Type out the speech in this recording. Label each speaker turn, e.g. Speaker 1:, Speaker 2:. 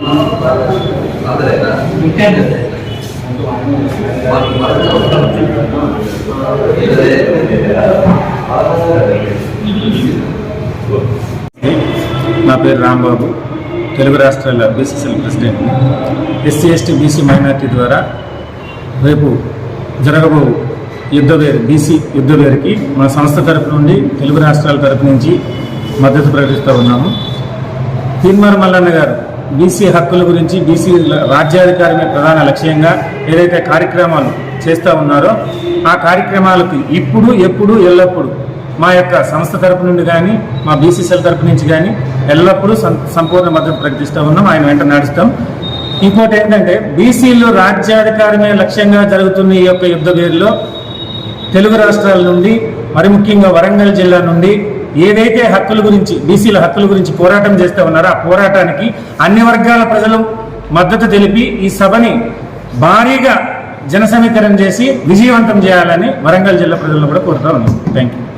Speaker 1: నా పేరు రాంబాబు. తెలుగు రాష్ట్రాల BCCL president. SC ST BC minority ద్వారా రేపు జరగబో యుద్ధ వేరు బీసీ యుద్ధ వేరుకి మా సంస్థ తరపు నుండి తెలుగు రాష్ట్రాల తరపు నుంచి మద్దతు ప్రకటిస్తూ ఉన్నాము. తీన్మార్ మల్లన్న గారు బీసీ హక్కుల గురించి బీసీ రాజ్యాధికారమే ప్రధాన లక్ష్యంగా ఏదైతే కార్యక్రమాలు చేస్తూ ఉన్నారో ఆ కార్యక్రమాలకు ఇప్పుడు ఎప్పుడు ఎల్లప్పుడూ మా యొక్క సంస్థ తరపు నుండి కానీ మా బీసీసీఎల్ తరపు నుంచి కానీ ఎల్లప్పుడూ సం- సంపూర్ణ మద్దతు ప్రకటిస్తూ ఉన్నాం. ఆయన వెంట నడుస్తాం. ఇంకోటి ఏంటంటే బీసీలు రాజ్యాధికారమే లక్ష్యంగా జరుగుతున్న ఈ యొక్క యుద్ధ వేరులో తెలుగు రాష్ట్రాల నుండి మరి ముఖ్యంగా వరంగల్ జిల్లా నుండి ఏదైతే హక్కుల గురించి బీసీల హక్కుల గురించి పోరాటం చేస్తూ ఉన్నారో ఆ పోరాటానికి అన్ని వర్గాల ప్రజలు మద్దతు తెలిపి ఈ సభని భారీగా జనసమీకరణ చేసి విజయవంతం చేయాలని వరంగల్ జిల్లా ప్రజలను కూడా కోరుతా ఉన్నాం. Thank you